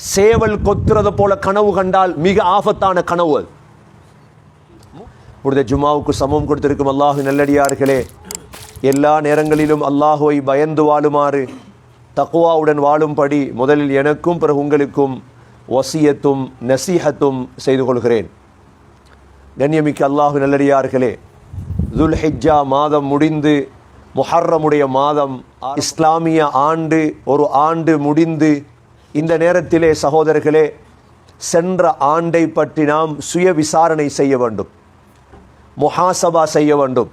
சேவல் கொத்துறது போல கனவு கண்டால் மிக ஆபத்தான கனவு அது. புனித ஜுமாவுக்கு சமம் கொடுத்திருக்கும் அல்லாஹு நல்லடியார்களே எல்லா நேரங்களிலும் அல்லாஹுவை பயந்து வாழுமாறு தக்குவாவுடன் வாழும்படி முதலில் எனக்கும் பிறகு உங்களுக்கும் வசியத்தும் நசீஹத்தும் செய்து கொள்கிறேன். கண்ணியமிக்க அல்லாஹு நல்லடியார்களே துல் ஹிஜ்ஜா மாதம் முடிந்து முஹர்ரமுடைய மாதம் இஸ்லாமிய ஆண்டு ஒரு ஆண்டு முடிந்து இந்த நேரத்திலே சகோதரர்களே சென்ற ஆண்டை பற்றி நாம் சுய விசாரணை செய்ய வேண்டும். முஹாசபா செய்ய வேண்டும்.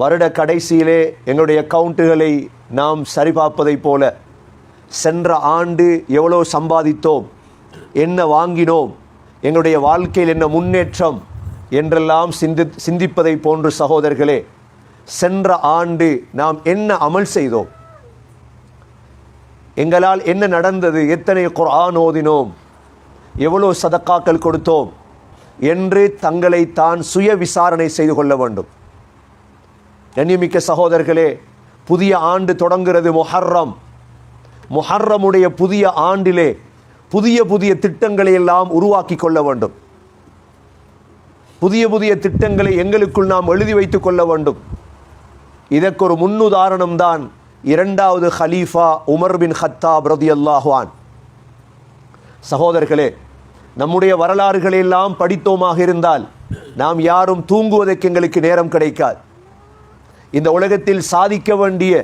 வருட கடைசியிலே எங்களுடைய அக்கவுண்ட்டுகளை நாம் சரிபார்ப்பதைப் போல சென்ற ஆண்டு எவ்வளோ சம்பாதித்தோம் என்ன வாங்கினோம் எங்களுடைய வாழ்க்கையில் என்ன முன்னேற்றம் என்றெல்லாம் சிந்தி சிந்திப்பதை போன்று சகோதரர்களே சென்ற ஆண்டு நாம் என்ன அமல் செய்தோம்? எங்களால் என்ன நடந்தது? எத்தனை குரான் ஓதினோம்? எவ்வளோ சதக்காக்கள் கொடுத்தோம்? என்று தங்களை தான் சுய விசாரணை செய்து கொள்ள வேண்டும். கண்ணியமிக்க சகோதரர்களே புதிய ஆண்டு தொடங்குகிறது மொஹர்ரம். முஹர்ரமுடைய புதிய ஆண்டிலே புதிய புதிய திட்டங்களை எல்லாம் உருவாக்கி கொள்ள வேண்டும். புதிய புதிய திட்டங்களை எங்களுக்குள் நாம் எழுதி வைத்துக் கொள்ள வேண்டும். இதற்கு ஒரு முன்னுதாரணம் தான் இரண்டாவது ஹலீஃபா உமர் பின் ஹத்தாப் ரதியல்லாஹ்வான் சகோதரர்களே நம்முடைய வரலாறுகளெல்லாம் படித்தோமாக இருந்தால் நாம் யாரும் தூங்குவதற்கு எங்களுக்கு நேரம் கிடைக்காது இந்த உலகத்தில் சாதிக்க வேண்டிய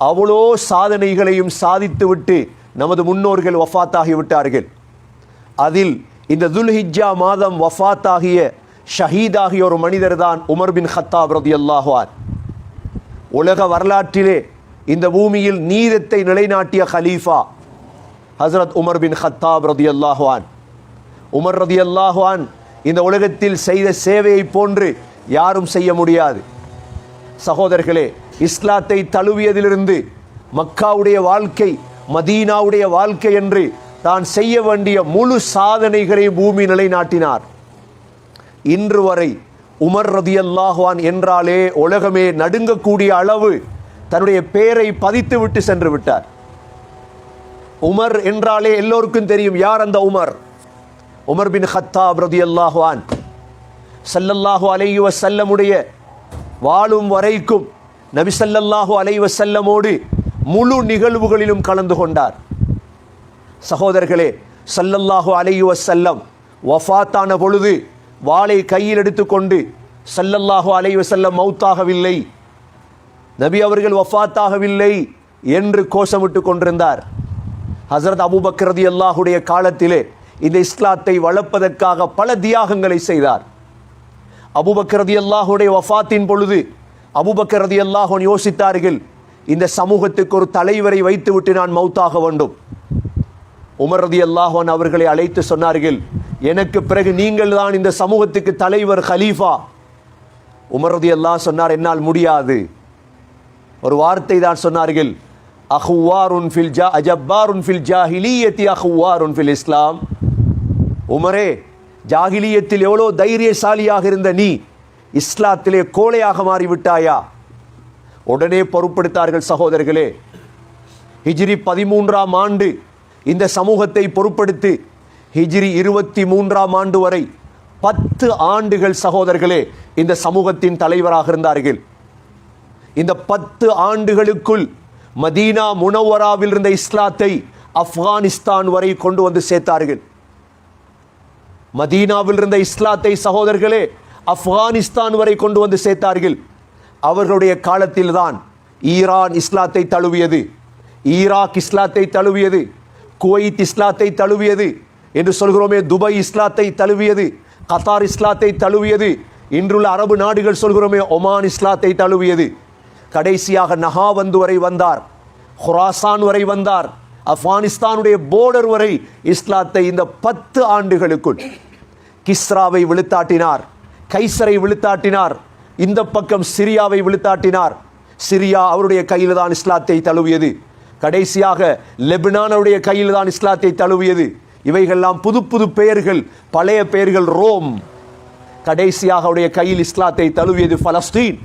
அவ்வளோ சாதனைகளையும் சாதித்துவிட்டு நமது முன்னோர்கள் வஃபாத்தாகி விட்டார்கள் அதில் இந்த துல்ஹிஜ்ஜா மாதம் வஃபாத்தாகிய ஷஹீதாகிய ஒரு மனிதர் தான் உமர் பின் ஹத்தாப் ரதியல்லாஹ்வான் உலக வரலாற்றிலே இந்த பூமியில் நீதத்தை நிலைநாட்டிய ஹலீஃபா ஹசரத் உமர் பின் ஹத்தாப் ரதி அல்லாஹ்வான் உமர் ரதி அல்லாஹ்வான் இந்த உலகத்தில் செய்த சேவையை போன்று யாரும் செய்ய முடியாது சகோதரர்களே இஸ்லாத்தை தழுவியதிலிருந்து மக்காவுடைய வாழ்க்கை மதீனாவுடைய வாழ்க்கை என்று தான் செய்ய வேண்டிய முழு சாதனைகளை பூமி நிலைநாட்டினார் இன்று வரை உமர் ரதியல்லாஹ்வான் என்றாலே உலகமே நடுங்கக்கூடிய அளவு தன்னுடைய பெயரை பதித்து விட்டு சென்று விட்டார். உமர் என்றாலே எல்லோருக்கும் தெரியும் யார் அந்த உமர்? உமர் பின் ஹத்தாப் ரதியல்லாஹ்வான் சல்லல்லாஹு அலையுவ செல்லமுடைய வாழும் வரைக்கும் நபி அலைவ செல்லமோடு முழு நிகழ்வுகளிலும் கலந்து கொண்டார். சகோதரர்களே சல்லல்லாஹு அலையுவ செல்லம் வஃபாத்தான பொழுது வாளை கையில் எடுத்துக்கொண்டு சல்லல்லாஹு அலைவ செல்லம் மௌத்தாகவில்லை. நபி அவர்கள் வஃபாத்தாகவில்லை என்று கோஷமிட்டு கொண்டிருந்தார். ஹசரத் அபுபக்ரதி அல்லாஹுடைய காலத்திலே இந்த இஸ்லாத்தை வளர்ப்பதற்காக பல தியாகங்களை செய்தார். அபுபக்ரதி அல்லாஹுடைய வஃபாத்தின் பொழுது அபுபக்ரதி அல்லாஹோன் யோசித்தார்கள் இந்த சமூகத்துக்கு ஒரு தலைவரை வைத்துவிட்டு நான் மௌத்தாக வேண்டும். உமரதி அல்லாஹோன் அவர்களை அழைத்து சொன்னார்கள் எனக்கு பிறகு நீங்கள் தான் இந்த சமூகத்துக்கு தலைவர் ஹலீஃபா. உமரதி அல்லாஹ் சொன்னார் என்னால் முடியாது. ஒரு வார்த்தை தான் சொன்னார்கள். அஹுவாருன் ஃபில் ஜா அஜப்பாருன் ஃபில் ஜாஹிலியத்தி அஹுவாருன் ஃபில் இஸ்லாம். உமரே ஜாகிலியத்தில் எவ்வளோ தைரியசாலியாக இருந்த நீ இஸ்லாத்திலே கோழையாக மாறிவிட்டாயா? உடனே பொறுப்படுத்தார்கள் சகோதரர்களே. ஹிஜ்ரி பதிமூன்றாம் ஆண்டு இந்த சமூகத்தை பொறுப்படுத்தி ஹிஜ்ரி இருபத்தி மூன்றாம் ஆண்டு வரை பத்து ஆண்டுகள் சகோதரர்களே இந்த சமூகத்தின் தலைவராக இருந்தார்கள். இந்த பத்து ஆண்டுகளுக்குள் மதீனா முனவராவில் இருந்த இஸ்லாத்தை ஆப்கானிஸ்தான் வரை கொண்டு வந்து சேர்த்தார்கள். மதீனாவில் இருந்த இஸ்லாத்தை சகோதரர்களே ஆப்கானிஸ்தான் வரை கொண்டு வந்து சேர்த்தார்கள். அவர்களுடைய காலத்தில்தான் ஈரான் இஸ்லாத்தை தழுவியது. ஈராக் இஸ்லாத்தை தழுவியது. குவைத் இஸ்லாத்தை தழுவியது. என்று சொல்கிறோமே துபாய் இஸ்லாத்தை தழுவியது. கத்தார் இஸ்லாத்தை தழுவியது. இன்றுள்ள அரபு நாடுகள் சொல்கிறோமே ஒமான் இஸ்லாத்தை தழுவியது. கடைசியாக நகாவந்து வரை வந்தார் ஹுராசான் வரை வந்தார் ஆப்கானிஸ்தானுடைய போர்டர் வரை இஸ்லாத்தை இந்த பத்து ஆண்டுகளுக்குள் கிஸ்ராவை விழுத்தாட்டினார் கைசரை விழுத்தாட்டினார் இந்த பக்கம் சிரியாவை விழுத்தாட்டினார். சிரியா அவருடைய கையில் தான் இஸ்லாத்தை தழுவியது. கடைசியாக லெபனானுடைய கையில் தான் இஸ்லாத்தை தழுவியது. இவைகள்லாம் புது புது பெயர்கள் பழைய பெயர்கள் ரோம். கடைசியாக அவருடைய கையில் இஸ்லாத்தை தழுவியது பலஸ்தீன்.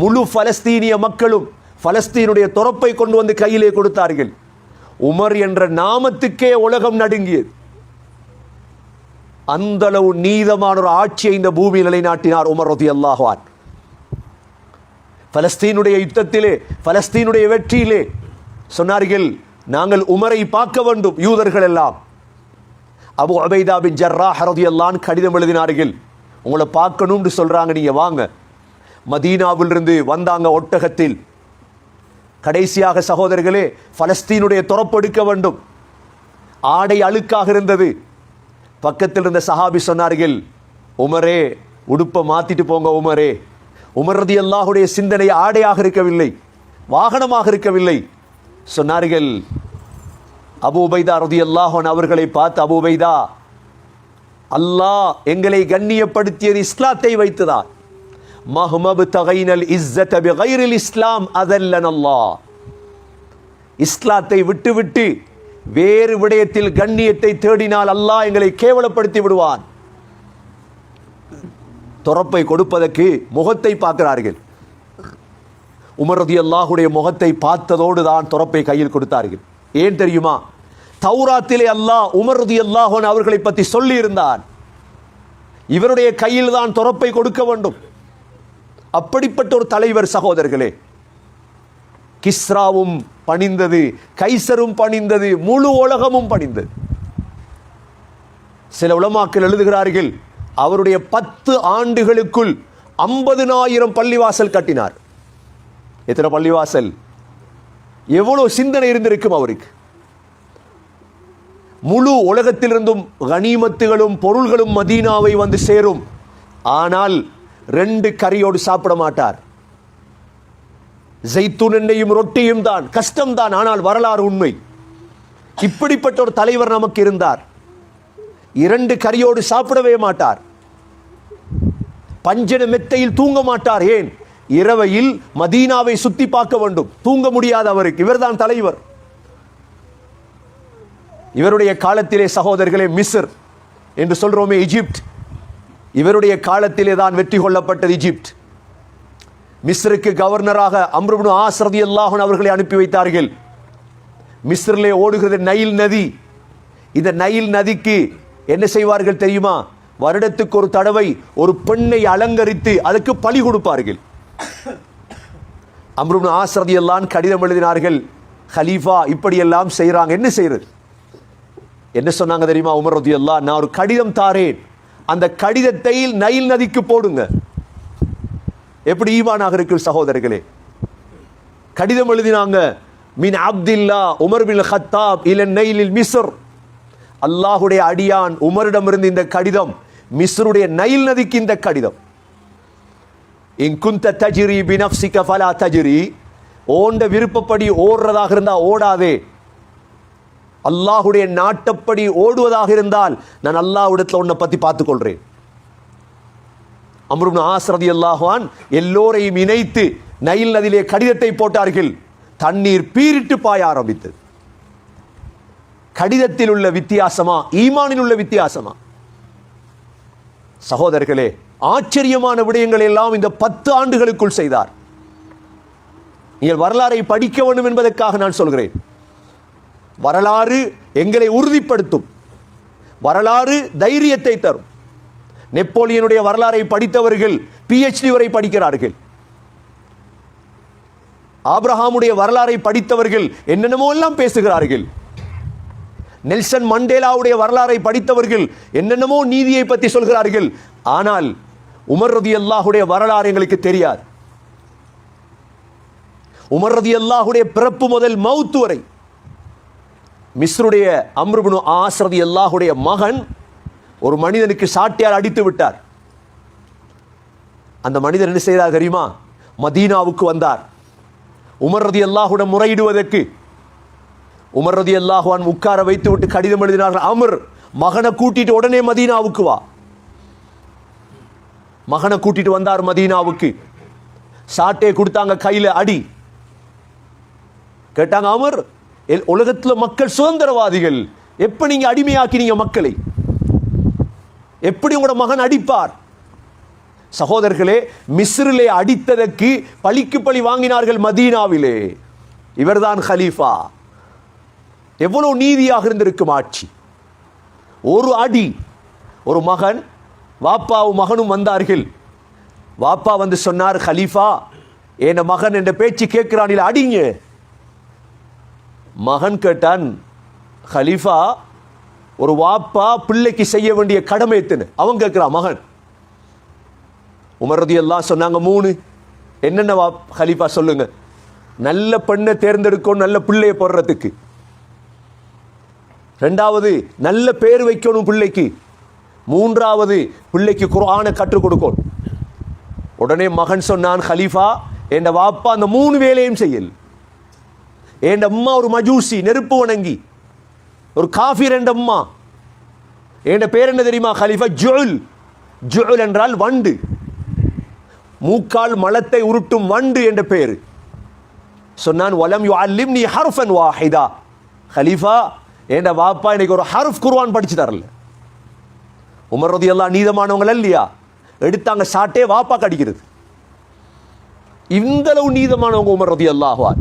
முழு பலஸ்தீனிய மக்களும் பலஸ்தீனுடைய துறப்பை கொண்டு வந்து கையிலே கொடுத்தார்கள். உமர் என்ற நாமத்துக்கே உலகம் நடுங்கியது. அந்த அளவு நீதமான ஒரு ஆட்சியை இந்த பூமியில் நிலைநாட்டினார் உமர் ரதி அல்லாஹான் பலஸ்தீனுடைய யுத்தத்திலே பலஸ்தீனுடைய வெற்றியிலே சொன்னார்கள் நாங்கள் உமரை பார்க்க வேண்டும் யூதர்கள் எல்லாம். அபு அபைதா பின் ஜர்ரா ஹரதி அல்லான் கடிதம் எழுதினார்கள் உங்களை பார்க்கணும்னு சொல்றாங்க நீங்க வாங்க. மதீனாவிலிருந்து வந்தாங்க ஒட்டகத்தில். கடைசியாக சகோதரர்களே பலஸ்தீனுடைய துறப்பெடுக்க வேண்டும். ஆடை அழுக்காக இருந்தது. பக்கத்தில் இருந்த சஹாபி சொன்னார்கள் உமரே உடுப்பை மாத்திட்டு போங்க உமரே. உமரது அல்லாஹுடைய சிந்தனை ஆடையாக இருக்கவில்லை வாகனமாக இருக்கவில்லை. சொன்னார்கள் அபு உபைதா ரதி அல்லாஹன் அவர்களை பார்த்து அபு உபைதா அல்லாஹ் எங்களை கண்ணியப்படுத்தியது இஸ்லாத்தை வைத்துதான். மஹ்மபு தகைனல் இஸ்ஸத பிகைரில் இஸ்லாம் அதல்லன் அல்லாஹ் இஸ்லாத்தை விட்டுவிட்டு வேறு விடயத்தில் கண்ணியத்தை தேடினால் அல்லாஹ் எங்களை கேவலப்படுத்தி விடுவான். துறப்பை கொடுப்பதற்கு முகத்தை பார்க்கிறார்கள். உமரதி அல்லாஹுடைய முகத்தை பார்த்ததோடு தான் துறப்பை கையில் கொடுத்தார்கள். ஏன் தெரியுமா? தௌராத்திலே அல்லாஹ் உமரதி அல்லாஹன் அவர்களை பற்றி சொல்லியிருந்தான். இவருடைய கையில் தான் துறப்பை கொடுக்க வேண்டும். அப்படிப்பட்ட ஒரு தலைவர் சகோதரர்களே கிஸ்ராவும் பணிந்தது கைசரும் பணிந்தது முழு உலகமும் பணிந்தது. சில உலமாக்கள் எழுதுகிறார்கள் அவருடைய பத்து ஆண்டுகளுக்குள் ஐம்பதுனாயிரம் பள்ளிவாசல் கட்டினார். எத்தனை பள்ளிவாசல்? எவ்வளவு சிந்தனை இருந்திருக்கும் அவருக்கு. முழு உலகத்திலிருந்தும் கனிமத்துகளும் பொருள்களும் மதீனாவை வந்து சேரும். ஆனால் ரெண்டு கறியோடு சாப்பிட மாட்டார். ஜெய்தூன் எண்ணெயும் ரொட்டியும் தான் கஷ்டம்தான் ஆனால் வரலாறு உண்மை. இப்படிப்பட்ட ஒரு தலைவர் நமக்கு இருந்தார். இரண்டு கரியோடு சாப்பிடவே மாட்டார். பஞ்சன மெத்தையில் தூங்க மாட்டார் ஏன்? இரவையில் மதீனாவை சுத்தி பார்க்க வேண்டும். தூங்க முடியாத அவருக்கு இவர்தான் தலைவர். இவருடைய காலத்திலே சகோதரர்களே மிஸ்ர் என்று சொல்றோமே எஜிப்ட் இவருடைய காலத்திலே தான் வெற்றி கொள்ளப்பட்டது எஜிப்ட் மிஸ்ருக்கு கவர்னராக அம்ருபு ஆசரதி அல்லாஹன் அவர்களை அனுப்பி வைத்தார்கள். மிஸ்ரிலே ஓடுகிறது நைல் நதி. இந்த நைல் நதிக்கு என்ன செய்வார்கள் தெரியுமா? வருடத்துக்கு ஒரு தடவை ஒரு பெண்ணை அலங்கரித்து அதுக்கு பழி கொடுப்பார்கள். அம்ருபு ஆசரதி எல்லாம் கடிதம் எழுதினார்கள். ஹலீஃபா இப்படியெல்லாம் செய்கிறாங்க என்ன செய்யறது என்ன சொன்னாங்க தெரியுமா உமர் ரதி அல்லா நான் ஒரு கடிதம் தாரேன். அந்த கடிதத்தை நைல் நதிக்கு போடுங்க. எப்படி ஈவானாக இருக்கு சகோதரர்களே? கடிதம் எழுதினாங்க மின் அப்தில்லா உமர் பின் ஹத்தாப் இலன் நைலில் மிஸ்ர். அல்லாஹுடைய அடியான் உமரிடமிருந்து இந்த கடிதம் மிஸ்ருடைய நைல் நதிக்கு இந்த கடிதம். இங்குந்த தஜிரி பினப்சிக ஃபலா தஜிரி. ஓண்ட விருப்பப்படி ஓடுறதாக இருந்தா ஓடாதே. அல்லாஹுடைய நாட்டப்படி ஓடுவதாக இருந்தால் நான் அல்லாஹ்விடத்தில் உன்னை பத்தி பார்த்துக்கொள்கிறேன் கொள்றேன் அம்ருப்னு அல்லாஹான் எல்லோரையும் இணைத்து நைல் நதியிலே கடிதத்தை போட்டார்கள். தண்ணீர் பீரிட்டு பாய ஆரம்பித்தது. கடிதத்தில் உள்ள வித்தியாசமா ஈமானில் உள்ள வித்தியாசமா? சகோதரர்களே ஆச்சரியமான விடயங்கள் எல்லாம் இந்த பத்து ஆண்டுகளுக்குள் செய்தார். நீங்கள் வரலாறை படிக்க வேண்டும் என்பதற்காக நான் சொல்கிறேன். வரலாறு எங்களை உறுதிப்படுத்தும். வரலாறு தைரியத்தை தரும். நெப்போலியனுடைய வரலாறை படித்தவர்கள் பிஹெச்டி வரை படிக்கிறார்கள். ஆப்ரஹாமுடைய வரலாறை படித்தவர்கள் என்னென்னமோ எல்லாம் பேசுகிறார்கள். நெல்சன் மண்டேலாவுடைய வரலாறை படித்தவர்கள் என்னென்னமோ நீதியை பற்றி சொல்கிறார்கள். ஆனால் உமர் ரதி அல்லாஹுடைய வரலாறு எங்களுக்கு தெரியாது. உமர் ரதி அல்லாஹுடைய பிறப்பு முதல் மவுத்து வரை மிஸ்ருடைய அம்ருபுனு ஆஸ்ரதி அல்லாஹுடைய மகன் ஒரு மனிதனுக்கு சாட்டியால் அடித்து விட்டார். அந்த மனிதர் என்ன செய்தார் தெரியுமா? மதீனாவுக்கு வந்தார். உமர் ரதி அல்லாஹுடன் முறையிடுவதற்கு. உமர் ரதி அல்லாஹுவான் உட்கார வைத்து விட்டு கடிதம் எழுதினார்கள் அமர் மகனை கூட்டிட்டு உடனே மதீனாவுக்கு வா. மகனை கூட்டிட்டு வந்தார் மதீனாவுக்கு. சாட்டே கொடுத்தாங்க கையில அடி. கேட்டாங்க அமர் உலகத்துல மக்கள் சுதந்திரவாதிகள். எப்ப நீங்க அடிமையாக்கினீங்க மக்களை? எப்படி உங்களோட மகன் அடிப்பார்? சகோதரர்களே மிஸ்ரிலே அடித்ததற்கு பழிக்கு பழி வாங்கினார்கள் மதீனாவிலே. இவர்தான் ஹலீஃபா எவ்வளவு நீதியாக இருந்திருக்கும் ஆட்சி. ஒரு அடி ஒரு மகன் வாப்பாவும் மகனும் வந்தார்கள். வாப்பா வந்து சொன்னார் ஹலீஃபா என் மகன் என்ற பேச்சு கேட்கிறானில் அடிங்க. மகன் கேட்டான் ஹலீஃபா ஒரு வாப்பா பிள்ளைக்கு செய்ய வேண்டிய கடமை எத்தனை? அவன் கேட்கிறான் மகன். உமரதி எல்லாம் சொன்னாங்க மூணு. என்னென்ன வா ஹலீஃபா சொல்லுங்க. நல்ல பெண்ணை தேர்ந்தெடுக்கணும் நல்ல பிள்ளையை போடுறதுக்கு. ரெண்டாவது நல்ல பேர் வைக்கணும் பிள்ளைக்கு. மூன்றாவது பிள்ளைக்கு குரானை கற்றுக் கொடுக்கணும். உடனே மகன் சொன்னான் ஹலீஃபா என் வாப்பா அந்த மூணு வேலையும் செய்யல். என் அம்மா ஒரு மஜூசி நெருப்பு வணங்கி. ஒரு காஃபிர் என் அம்மா. என் பேர் என்ன தெரியுமா? ஹலீஃபா ஜுல். ஜுல் என்றால் வண்டு. மூக்கால் மலத்தை உருட்டும் வண்டு என்ற பெயர் சொன்னான் வலம் யு அல்லிம் நீ ஹர்ஃபன் வாஹிதா. ஹலீஃபா என் வாப்பா இன்னைக்கு ஒரு ஹர்ஃப் குருவான் படிச்சு தரல. உமர் ரதி எல்லாம் நீதமானவங்க இல்லையா? எடுத்தாங்க சாட்டே வாப்பா கடிக்கிறது இந்த அளவு நீதமானவங்க உமர் ரதி அல்லாஹ்வான்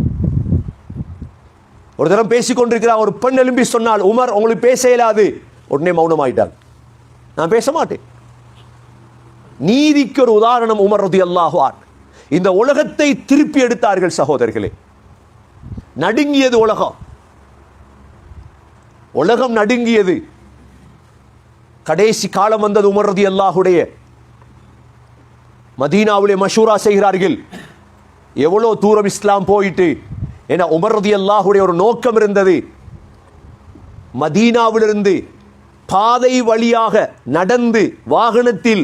ஒரு தரம் பேசிக் கொண்டிருக்கிறான் ஒரு பெண் எழும்பி சொன்னால் உமர் உங்களுக்கு பேச இயலாது. உடனே மௌனமாயிட்டாங்க நான் பேச மாட்டேன். நீதிக்கு ஒரு உதாரணம் உமர் ரதி அல்லாஹ்வான் இந்த உலகத்தை திருப்பி எடுத்தார்கள் சகோதரர்களே. நடுங்கியது உலகம். உலகம் நடுங்கியது. கடைசி காலம் வந்தது உமர் ரதி அல்லாஹுடைய மதீனாவிலே மஷூரா செய்கிறார்கள். எவ்வளோ தூரம் இஸ்லாம் போயிட்டு ஏன்னா உமர் ரதி அல்லாஹுடைய ஒரு நோக்கம் இருந்தது. மதீனாவிலிருந்து பாதை வழியாக நடந்து வாகனத்தில்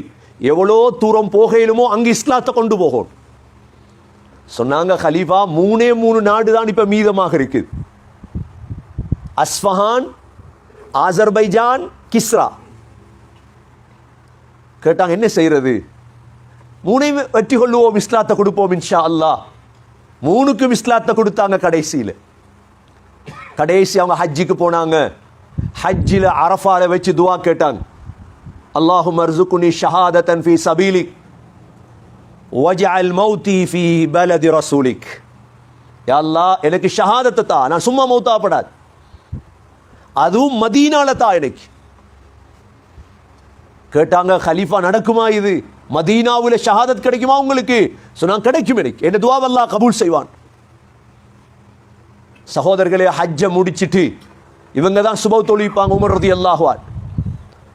எவ்வளோ தூரம் போகையிலுமோ அங்கு இஸ்லாத்தை கொண்டு போகும். சொன்னாங்க ஹலீஃபா மூணே மூணு நாடு தான் இப்போ மீதமாக இருக்குது. அஸ்ஃபஹான் ஆசர்பைஜான் கிஸ்ரா. கேட்டாங்க என்ன செய்கிறது மூணையும் வெற்றி கொள்ளுவோம் இஸ்லாத்தை கொடுப்போம் இன்ஷா அல்லாஹ். மூணுக்கும் இஸ்லாத்தை கொடுத்தாங்க கடைசியில். கடைசி அவங்க ஹஜ்ஜிக்கு போனாங்க. ஹஜ்ஜில் அரஃபால வச்சு துவா கேட்டாங்க. அல்லாஹு மர்சுகுனி ஷஹாதத்தன் ஃபி சபீலிக் வஜஅல் மௌதி ஃபி பலதி ரசூலிக். யல்லா எனக்கு ஷஹாதத்தை தா நான் சும்மா மௌத்தாப்படாது அதுவும் மதீனால தா எனக்கு. கேட்டாங்க ஹலீஃபா நடக்குமா இது? மதீனாவில் ஷஹாதத் கிடைக்குமா உங்களுக்கு? சொன்னா கிடைக்கும் எனக்கு. என்ன துவா கபூல் செய்வான். சகோதரர்களே ஹஜ்ஜை முடிச்சிட்டு இவங்க தான் சுப தொழிப்பாங்க உமர் ரதி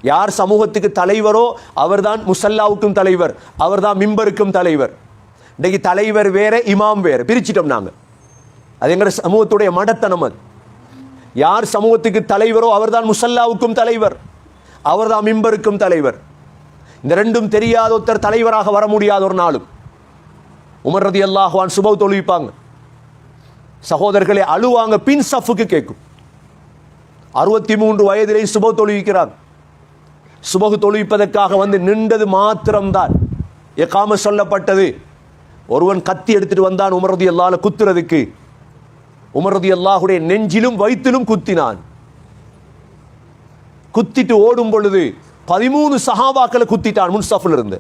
யார் சமூகத்துக்கு தலைவரோ அவர்தான் முசல்லாவுக்கும் தலைவர் அவர்தான் மிம்பருக்கும் தலைவர். இன்றைக்கு தலைவர் வேற இமாம் வேற. பிரிச்சிட்டோம் நாங்கள் அது எங்கள் சமூகத்துடைய மடத்தனம் அது. யார் சமூகத்துக்கு தலைவரோ அவர்தான் முசல்லாவுக்கும் தலைவர் அவர்தான் மிம்பருக்கும் தலைவர். இந்த ரெண்டும் தெரியாத ஒருத்தர் தலைவராக வர முடியாத ஒரு நாளும். உமர் ரதி அல்லாஹ்வான் சுபவ் தொழுவிப்பாங்க. சகோதரர்களை அழுவாங்க பின் சஃபுக்கு கேட்கும். அறுபத்தி மூன்று வயதிலே சுபவ் தொழுவிக்கிறார் சுபகு தொழுவிப்பதற்காக வந்து நின்றது மாத்திரம்தான். எக்காம சொல்லப்பட்டது. ஒருவன் கத்தி எடுத்துட்டு வந்தான் உமரதி அல்லால குத்துறதுக்கு. உமரதி அல்லாஹுடைய நெஞ்சிலும் வயிற்றிலும் குத்தினான். குத்திட்டு ஓடும் பொழுது பதிமூணு சஹாபாக்களை குத்திட்டான் முன்சஃபில் இருந்து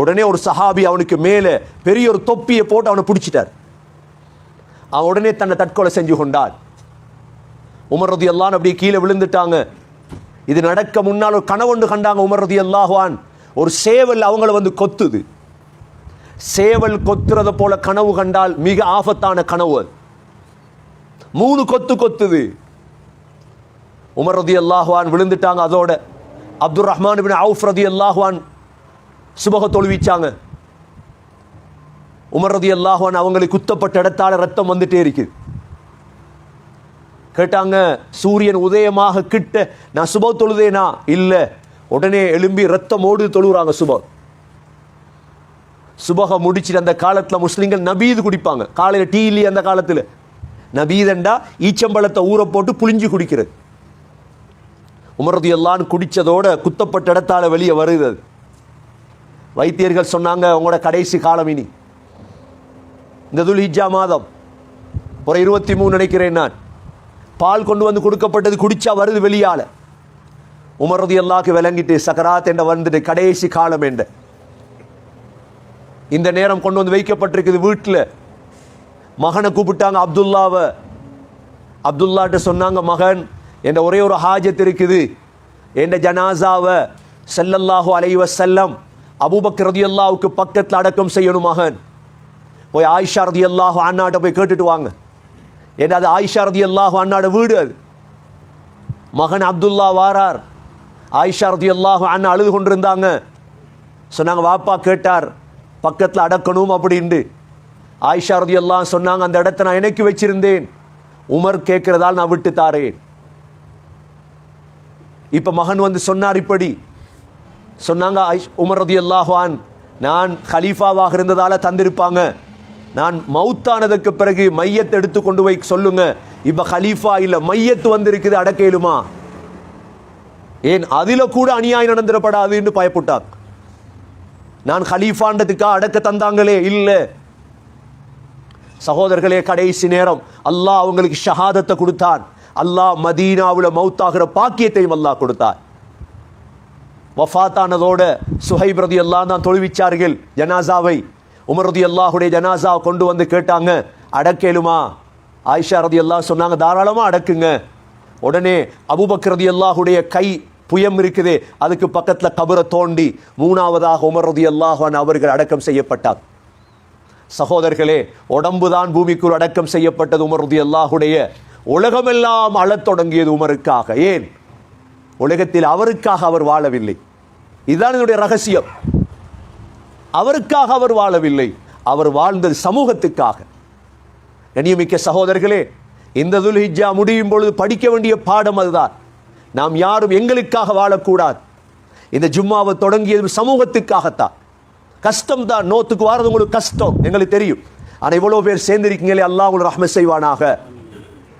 உடனே ஒரு சஹாபி அவனுக்கு மேலே பெரிய ஒரு தொப்பியை போட்டு அவனை பிடிச்சிட்டார். அவன் உடனே தன்னை தற்கொலை செஞ்சு கொண்டான். உமர் ரதி அல்லான் அப்படியே கீழே விழுந்துட்டாங்க. இது நடக்க முன்னால் ஒரு கனவொண்டு கண்டாங்க உமர் ரதி அல்லாஹ்வான் ஒரு சேவல் அவங்கள வந்து கொத்துது. சேவல் கொத்துறத போல கனவு கண்டால் மிக ஆபத்தான கனவு மூணு கொத்து கொத்துது. உமர் ரதி அல்லாஹ்வான் விழுந்துட்டாங்க அதோட. அப்துல் ரஹ்மான் பின் அவுஃப் ரதி அல்லாஹ்வான் சுபக தொழுவிச்சாங்க. உமர் ரதி அல்லாஹ்வான் அவங்களுக்கு குத்தப்பட்ட இடத்தால ரத்தம் வந்துட்டே இருக்குது கேட்டாங்க சூரியன் உதயமாக கிட்ட நான் சுப தொழுதேனா? இல்லை. உடனே எழும்பி ரத்தம் ஓடு தொழுகிறாங்க சுப. சுபக முடிச்சிட்டு அந்த காலத்தில் முஸ்லீம்கள் நபீது குடிப்பாங்க. காலையில் டீ இல்லையே அந்த காலத்தில்? நபீதண்டா ஈச்சம்பழத்தை ஊற போட்டு புளிஞ்சு குடிக்கிறது. உமரது எல்லாம் குடித்ததோடு குத்தப்பட்ட இடத்தால வெளியே வருது அது. வைத்தியர்கள் சொன்னாங்க உங்களோட கடைசி காலம் இனி. இந்த துல் மாதம் ஒரு இருபத்தி மூணு நினைக்கிறேன் நான். பால் கொண்டு வந்து கொடுக்கப்பட்டது குடிச்சா வருது வெளியால். உமரது எல்லாக்கு விளங்கிட்டு சக்கராத் என்ற வந்துட்டு கடைசி காலம் என்ற. இந்த நேரம் கொண்டு வந்து வைக்கப்பட்டிருக்குது வீட்டில் மகனை கூப்பிட்டாங்க அப்துல்லாவை. அப்துல்லாட்ட சொன்னாங்க மகன் என்ற ஒரே ஒரு ஹாஜத் இருக்குது. என்ற ஜனாசாவை செல்லல்லாஹு அலைவ செல்லம் அபூபக் ரதியல்லாவுக்கு பக்கத்தில் அடக்கம் செய்யணும் மகன். போய் ஆயிஷா ரதியல்லாஹு அண்ணாட்ட போய் கேட்டுட்டு வாங்க. ஏன்னா அது ஆயிஷா ரதியல்லாஹு அண்ணாட வீடு அது. மகன் அப்துல்லா வாரார். ஆயிஷா ரதியல்லாஹு அண்ணா அழுது கொண்டிருந்தாங்க. சொன்னாங்க வாப்பா கேட்டார். பக்கத்தில் அடக்கணும் அப்படின்ட்டு. ஆயிஷா ரதியல்லாஹு சொன்னாங்க அந்த இடத்த நான் இணைக்கி வச்சிருந்தேன். உமர் கேட்கிறதால் நான் விட்டு தாரேன். இப்போ மகன் வந்து சொன்னார் இப்படி. சொன்னாங்க ஐஷ் உமர் ரதியல்லாஹுவான் நான் கலீஃபாவாக இருந்ததால் தந்திருப்பாங்க. நான் மௌத்தானதுக்கு பிறகு மையத்தை எடுத்து கொண்டு போய் சொல்லுங்க. இப்போ ஹலீஃபா இல்லை மையத்து வந்திருக்குது அடக்கேலுமா? ஏன் அதில் கூட அநியாயம் நடந்துடப்படாதுன்னு பயப்பட்டார். நான் ஹலீஃபான்றதுக்காக அடக்க தந்தாங்களே? இல்லை. சகோதரர்களே கடைசி நேரம். அல்லாஹ் அவங்களுக்கு ஷஹாதத்தை கொடுத்தான். அல்லாஹ் மதீனாவுல மௌத்தாகிற பாக்கியத்தையும் அல்லாஹ் கொடுத்தார். வஃபாத்தானதோட சுஹைப் ரதி எல்லாம் தான் தொழுவிச்சார்கள். ஜனாசாவை உமர் ரதி அல்லாஹுடைய ஜனாசா கொண்டு வந்து கேட்டாங்க அடக்கேலுமா ஆயிஷா ரதி அல்லாஹ் சொன்னாங்க தாராளமாக அடக்குங்க. உடனே அபூபக்கர் ரதி அல்லாஹுடைய கை புயம் இருக்குது. அதுக்கு பக்கத்துல கபரை தோண்டி மூணாவதாக உமர் ரதி அல்லாஹான் அவர்கள் அடக்கம் செய்யப்பட்டார். சகோதரர்களே உடம்புதான் பூமிக்குள் அடக்கம் செய்யப்பட்டது உமர் ரதி அல்லாஹுடைய உலகமெல்லாம் அழத் தொடங்கியது உமருக்காக. ஏன்? உலகத்தில் அவருக்காக அவர் வாழவில்லை. இதுதான் என்னுடைய ரகசியம். அவருக்காக அவர் வாழவில்லை. அவர் வாழ்ந்தது சமூகத்துக்காக. கண்ணியமிக்க சகோதரர்களே இந்த துல்ஹிஜா முடியும் பொழுது படிக்க வேண்டிய பாடம் அதுதான். நாம் யாரும் எங்களுக்காக வாழக்கூடாது. இந்த ஜும்மாவை தொடங்கியது சமூகத்துக்காகத்தான். கஷ்டம் தான் நோத்துக்கு வாரது உங்களுக்கு கஷ்டம். எங்களுக்கு தெரியும். ஆனால் இவ்வளோ பேர் சேர்ந்திருக்கீங்களே அல்லாஹ் உங்களுக்கு ரஹ்ம செய்வானாக.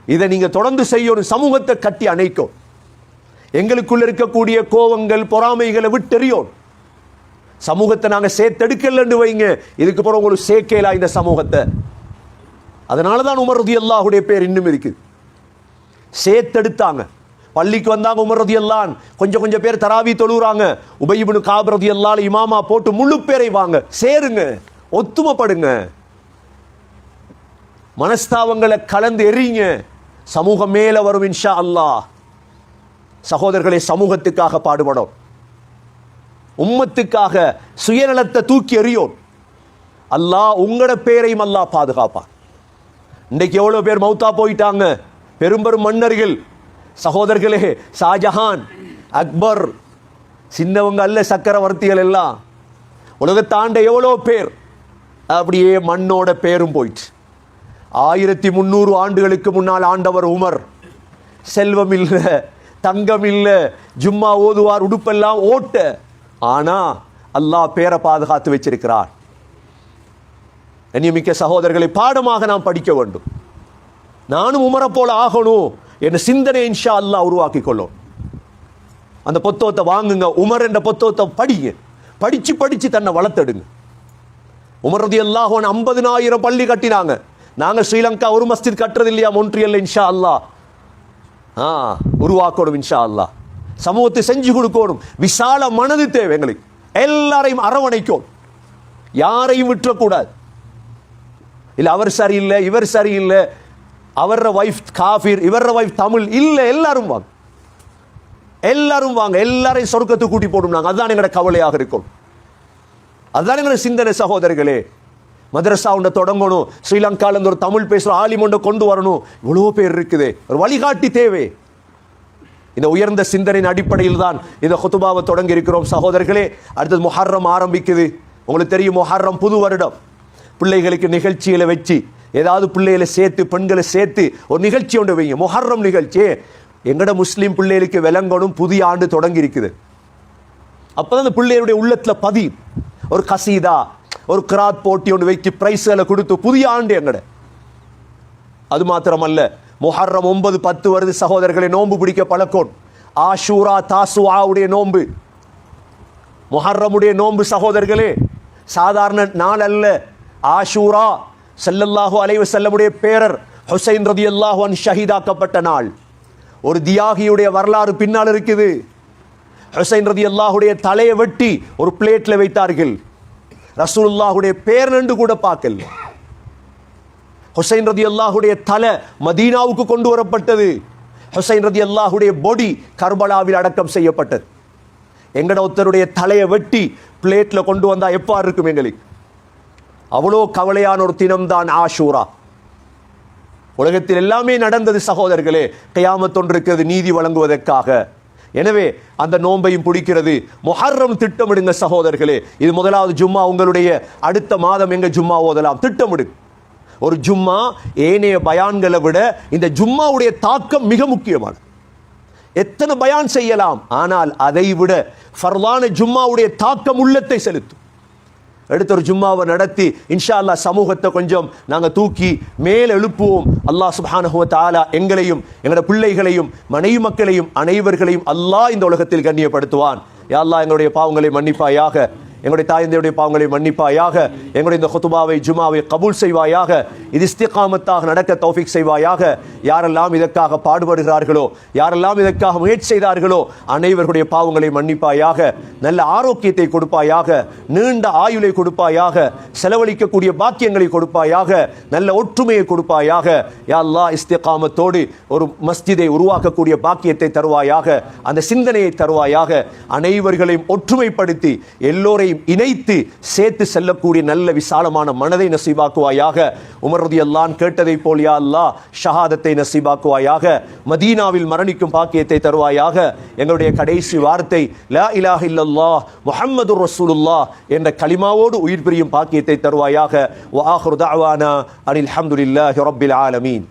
இதை நீங்கள் தொடர்ந்து செய்யணும் சமூகத்தை கட்டி அணைக்கும். எங்களுக்குள்ள இருக்கக்கூடிய கோவங்கள் பொறாமைகளை விட்டெறியோம். சமூகத்தை நாங்கள் சேர்த்தெடுக்கலன்னு வைங்க. இதுக்கு பிறகு உங்களுக்கு சேர்க்கையிலா இந்த சமூகத்தை? அதனால தான் உமர் அல்லாஹுடைய பேர் இன்னும் இருக்குது சேர்த்தெடுத்தாங்க. பள்ளிக்கு வந்தாங்க உமர் ரதி அல்லான் கொஞ்சம் கொஞ்சம் பேர் தராவி தொழுகிறாங்க உபயிபுனு காபரதி அல்லால் இமாமா போட்டு முழு பேரை வாங்க. சேருங்க. ஒத்துமைப்படுங்க. மனஸ்தாவங்களை கலந்து எறிங்க சமூகம் மேல வரும் இன்ஷா அல்லாஹ். சகோதரர்களை சமூகத்துக்காக பாடுபடும். உம்மத்துக்காக சுயநலத்தை தூக்கி எறியோம். அல்லாஹ் உங்களோட பேரையும் அல்லாஹ் பாதுகாப்பான். இன்றைக்கு எவ்வளவு பேர் மௌத்தா போயிட்டாங்க? பெரும்பெரும் மன்னர்கள். சகோதரர்களே ஷாஜஹான் அக்பர் சின்னவங்க அல்ல சக்கரவர்த்திகள் எல்லாம். உலகத்தாண்ட எவ்வளோ பேர்? அப்படியே மண்ணோட பேரும் போயிட்டு ஆயிரத்தி முந்நூறு ஆண்டுகளுக்கு முன்னால் ஆண்டவர் உமர். செல்வம் இல்லை தங்கம் இல்லை ஜும்மா ஓதுவார் உடுப்பெல்லாம் ஓட்ட. ஆனா அல்லாஹ் பேரை பாதுகாத்து வச்சிருக்கிறார். கண்ணியமிக்க சகோதரர்களை பாடமாக நாம் படிக்க வேண்டும். நானும் உமரை போல ஆகணும் என்ற சிந்தனை இன்ஷா அல்லாஹ் உருவாக்கி கொள்ளும். அந்த புத்தகத்தை வாங்குங்க உமர் என்ற புத்தகத்தை படிங்க. படித்து படித்து தன்னை வளர்த்தெடுங்க. உமரது ரதி அல்லாஹ் ஐம்பதினாயிரம் பள்ளி கட்டினாங்க. நாங்க ஸ்ரீலங்கா ஒரு மஸ்ஜித் கட்டுறது இல்லையா மொன்ட்ரியல் இன்ஷா அல்லாஹ் ஆ உருவாக்கணும் இன்ஷா அல்லாஹ் சமூகத்தை செஞ்சு கொடுக்கணும். விசால மனது தேவை எங்களுக்கு. எல்லாரையும் அரவணைக்கும் யாரையும் விட்டுறக்கூடாது. இல்லை அவர் சரியில்லை இவர் சரியில்லை. அவர வைஃப் காஃபிர் இவர வைஃப் தமிழ் இல்லை எல்லாரும் வாங்க. எல்லாரும் வாங்க. எல்லாரையும் சொர்க்கத்துக்கு கூட்டி போடும் நாங்கள் அதுதான் எங்களோட கவலையாக இருக்கும் அதுதான் எங்களோட சிந்தனை சகோதரர்களே. மதரசா ஒன்றை தொடங்கணும். ஸ்ரீலங்காலேருந்து ஒரு தமிழ் பேசுகிற ஆலிம் ஒன்றை கொண்டு வரணும். இவ்வளோ பேர் இருக்குது. ஒரு வழிகாட்டி தேவை. இந்த உயர்ந்த சிந்தனையின் அடிப்படையில் தான் இந்த ஹொத்துபாவை தொடங்கி இருக்கிறோம். சகோதரர்களே அடுத்தது முஹர்ரம் ஆரம்பிக்குது. உங்களுக்கு தெரியும் முஹர்ரம் புது வருடம். பிள்ளைகளுக்கு நிகழ்ச்சிகளை வச்சு ஏதாவது பிள்ளைகளை சேர்த்து பெண்களை சேர்த்து ஒரு நிகழ்ச்சி ஒன்று வைங்க. முஹர்ரம் நிகழ்ச்சி. எங்கட முஸ்லீம் பிள்ளைகளுக்கு விளங்கணும். புதிய ஆண்டு தொடங்கி இருக்குது. அப்பதான் அந்த பிள்ளைகளுடைய உள்ளத்தில் பதியும். ஒரு கசீதா ஒரு கிராத் போட்டி ஒன்று வைத்து பிரைஸ்களை கொடுத்து புதிய ஆண்டு எங்கடை? அது மாத்திரமல்ல முஹர்ரம் ஒன்பது பத்து வருது சகோதரர்களை நோன்பு பிடிக்க பழக்கம். ஆஷூரா தாசுவாவுடைய நோன்பு. முஹர்ரமுடைய நோன்பு சகோதரர்களே சாதாரண நாள் அல்ல. ஆஷூரா செல்லல்லாஹு அலைவு செல்லமுடைய பேரர் ஹுசைன் ரதியல்லாஹு அன் ஷஹீதாக்கப்பட்ட நாள். ஒரு தியாகியுடைய வரலாறு பின்னால் இருக்குது. ஹுசைன் ரதியல்லாஹுடைய தலையை வெட்டி ஒரு பிளேட்டில் வைத்தார்கள். ரசூலுல்லாஹுடைய பேர் நண்டு கூட பார்க்கல. ஹுசைன் ரதி அல்லாஹுடைய தலை மதீனாவுக்கு கொண்டு வரப்பட்டது. ஹுசைன் ரதி அல்லாஹுடைய பொடி கர்பலாவில் அடக்கம் செய்யப்பட்டது. எங்கட ஒருத்தருடைய தலையை வெட்டி பிளேட்டில் கொண்டு வந்தால் எப்பா இருக்கும் எங்களுக்கு அவ்வளோ கவலையான ஒரு தினம்தான் ஆஷூரா. உலகத்தில் எல்லாமே நடந்தது சகோதரர்களே கையாமத்தொன்று இருக்கிறது நீதி வழங்குவதற்காக. எனவே அந்த நோன்பையும் பிடிக்கிறது. மொஹர்ரம் திட்டமிடுங்க சகோதரர்களே. இது முதலாவது ஜும்மா. உங்களுடைய அடுத்த மாதம் எங்க ஜும்மா ஓதலாம்? திட்டமிடு. ஒரு ஜும்மா ஏனைய பயான்களை விட இந்த ஜும்மாவுடைய தாக்கம் மிக முக்கியமானது. எத்தனை பயான் செய்யலாம்? ஆனால் அதை விட ஃபர்லான ஜும்மாவுடைய தாக்கம் உள்ளத்தை செலுத்தும். எடுத்த ஒரு ஜும்மாவை நடத்தி இன்ஷா அல்லாஹ் சமூகத்தை கொஞ்சம் நாங்க தூக்கி மேல் எழுப்புவோம். அல்லாஹ் சுப்ஹானஹு தாலா எங்களையும் எங்களோட பிள்ளைகளையும் மனைவி மக்களையும் அனைவர்களையும் அல்லாஹ் இந்த உலகத்தில் கண்ணியப்படுத்துவான். யா அல்லாஹ் எங்களுடைய பாவங்களை மன்னிப்பாயாக. எங்களுடைய தாயந்தையுடைய பாவங்களை மன்னிப்பாயாக எங்களுடைய இந்த ஹொத்துபாவை ஜுமாவை கபூல் செய்வாயாக இது இஸ்திகாமத்தாக நடக்க தௌஃபிக் செய்வாயாக யாரெல்லாம் இதற்காக பாடுபடுகிறார்களோ யாரெல்லாம் இதற்காக முயற்சி செய்தார்களோ அனைவருடைய பாவங்களை மன்னிப்பாயாக நல்ல ஆரோக்கியத்தை கொடுப்பாயாக நீண்ட ஆயுளை கொடுப்பாயாக செலவழிக்கக்கூடிய பாக்கியங்களை கொடுப்பாயாக நல்ல ஒற்றுமையை கொடுப்பாயாக யா அல்லாஹ் இஸ்திகாமத்தோடு ஒரு மஸ்ஜிதை உருவாக்கக்கூடிய பாக்கியத்தை தருவாயாக அந்த சிந்தனையை தருவாயாக அனைவர்களையும் ஒற்றுமைப்படுத்தி எல்லோரையும் இணைத்து சேர்த்து செல்லக்கூடிய நல்ல விசாலமான மனதை நசீபாக்குவாயாக உமர் அல்லான் கேட்டதை போல் யா அல்லா ஷஹாதத்தை நசீபாக்குவாயாக மதீனாவில் மரணிக்கும் பாக்கியத்தை தருவாயாக. எங்களுடைய கடைசி வார்த்தை லா இலாஹ இல்லல்லா முஹம்மது ரசூலுல்லா என்ற கலிமாவோடு உயிர் பிரியும் பாக்கியத்தை தருவாயாக. வ தாவானா அனில் ஹம்துலில்லாஹி ரப்பில் ஆலமீன்.